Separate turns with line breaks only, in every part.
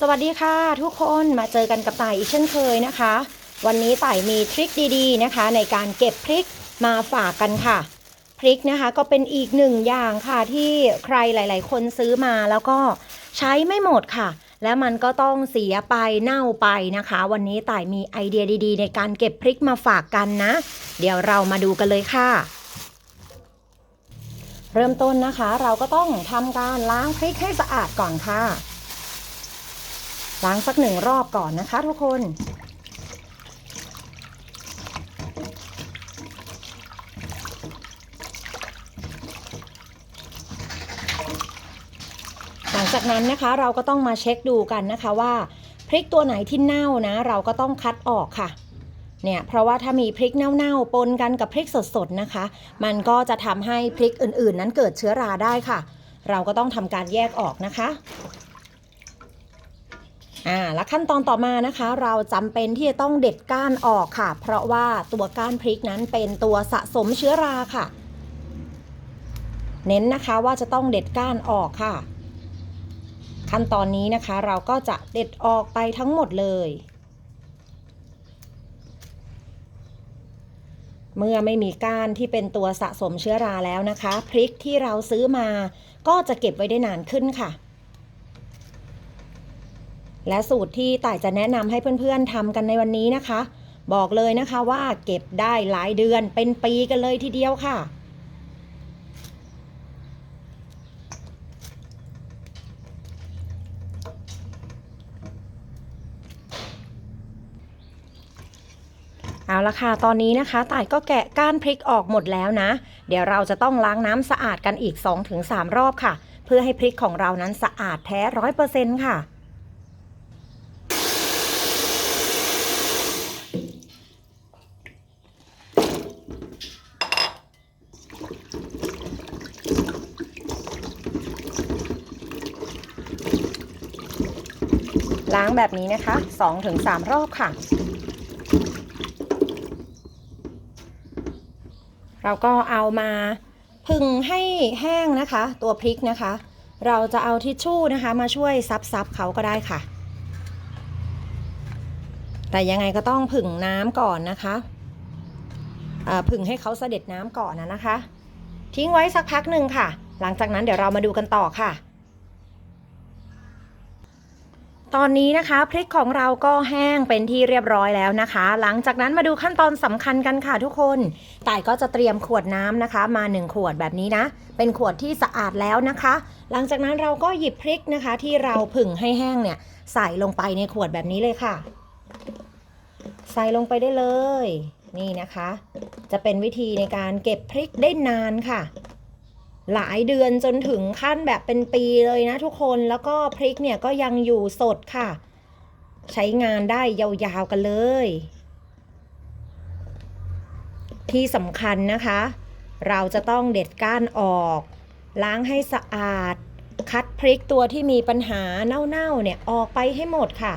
สวัสดีค่ะทุกคนมาเจอกันกับต่ายอีกเช่นเคยนะคะ วันนี้ต่ายมีทริคดีๆนะคะ ในการเก็บพริกมาฝากกันค่ะ พริกนะคะก็เป็นอีกหนึ่งอย่างค่ะที่ใครหลาย ๆ คนซื้อมาแล้วก็ใช้ไม่หมดค่ะ แล้วมันก็ต้องเสียไปเน่าไปนะคะ วันนี้ต่ายมีไอเดียดีๆ ในการเก็บพริกมาฝากกันนะ เดี๋ยวเรามาดูกันเลยค่ะเริ่มต้นนะคะ เราก็ต้องทำการล้างพริกให้สะอาดก่อนค่ะ ล้างสักหนึ่งรอบก่อนนะคะทุกคนหลังจากนั้นนะคะเราก็ต้องมาเช็คดูกันนะคะว่า พริกตัวไหนที่เน่านะ เราก็ต้องคัดออกค่ะเนี่ยเพราะว่าถ้ามีพริกเน่าๆปนกันกับพริกสดๆนะคะ มันก็จะทำให้พริกอื่นๆ นั้นเกิดเชื้อราได้ค่ะ เราก็ต้องทำการแยกออกนะคะ อ่าและขั้นตอนต่อมานะคะ เราจำเป็นที่จะต้องเด็ดก้านออกค่ะ เพราะว่าตัวก้านพริกนั้นเป็นตัวสะสมเชื้อราค่ะ เน้นนะคะว่าจะต้องเด็ดก้านออกค่ะ ขั้นตอนนี้นะคะเราก็จะเด็ดออกไปทั้งหมดเลยเมื่อไม่มีก้านที่เป็นตัวสะสมเชื้อราแล้วนะคะ พริกที่เราซื้อมาก็จะเก็บไว้ได้นานขึ้นค่ะ และสูตรที่ต่ายจะแนะนำให้เพื่อนๆทำกันในวันนี้นะคะ บอกเลยนะคะว่าเก็บได้หลายเดือนเป็นปีกันเลยทีเดียวค่ะเอาละค่ะ ตอนนี้นะคะต่ายก็แกะก้านพริกออกหมดแล้วนะ เดี๋ยวเราจะต้องล้างน้ำสะอาดกันอีก 2-3 รอบค่ะ เพื่อให้พริกของเรานั้นสะอาดแท้ร้อยเปอร์เซ็นต์ค่ะ ล้างแบบนี้นะคะ 2-3 รอบค่ะ เราก็เอามาพึ่งให้แห้งนะคะ ตัวพริกนะคะ เราจะเอาทิชชู่นะคะ มาช่วยซับๆเขาก็ได้ค่ะ แต่ยังไงก็ต้องผึ่งน้ำก่อนนะคะผึ่งให้เขาเสด็จน้ำก่อนนะนะคะ ทิ้งไว้สักพักหนึ่งค่ะ หลังจากนั้นเดี๋ยวเรามาดูกันต่อค่ะ ตอนนี้นะคะพริกของเราก็แห้งเป็นที่เรียบร้อยแล้วนะคะ หลังจากนั้นมาดูขั้นตอนสำคัญกันค่ะทุกคนต่ายก็จะเตรียมขวดน้ำนะคะ มา 1 ขวดแบบนี้นะ เป็นขวดที่สะอาดแล้วนะคะ หลังจากนั้นเราก็หยิบพริกนะคะ ที่เราผึ่งให้แห้งเนี่ยใส่ลงไปในขวดแบบนี้เลยค่ะ ใส่ลงไปได้เลย นี่นะคะ จะเป็นวิธีในการเก็บพริกได้นานค่ะ หลายเดือนจนถึงขั้นแบบเป็นปีเลยนะทุกคนแล้วก็พริกเนี่ยก็ยังอยู่สดค่ะ ใช้งานได้ยาวๆกันเลย ที่สำคัญนะคะ เราจะต้องเด็ดก้านออก ล้างให้สะอาด คัดพริกตัวที่มีปัญหาเน่าๆเนี่ยออกไปให้หมดค่ะ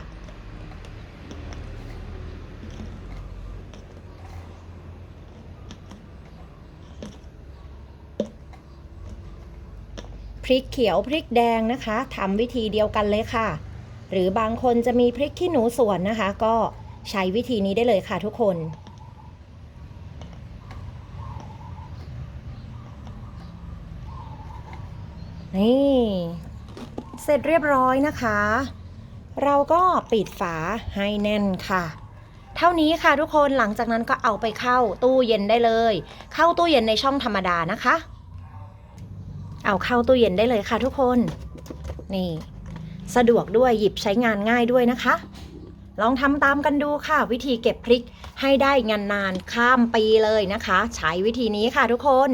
ริกเขียวพริกแดงนะคะทำวิธีเดียวกันเลยค่ะ หรือบางคนจะมีพริกขี้หนูสวนนะคะ ก็ใช้วิธีนี้ได้เลยค่ะทุกคนนี่เสร็จเรียบร้อยนะคะ เราก็ปิดฝาให้แน่นค่ะ เท่านี้ค่ะทุกคนหลังจากนั้นก็เอาไปเข้าตู้เย็นได้เลย เข้าตู้เย็นในช่องธรรมดานะคะ เอาเข้าตู้เย็นได้เลยค่ะทุกคน นี่ สะดวกด้วยหยิบใช้งานง่ายด้วยนะคะ ลองทำตามกันดูค่ะ วิธีเก็บพริกให้ได้งานนานข้ามปีเลยนะคะ ใช้วิธีนี้ค่ะทุกคน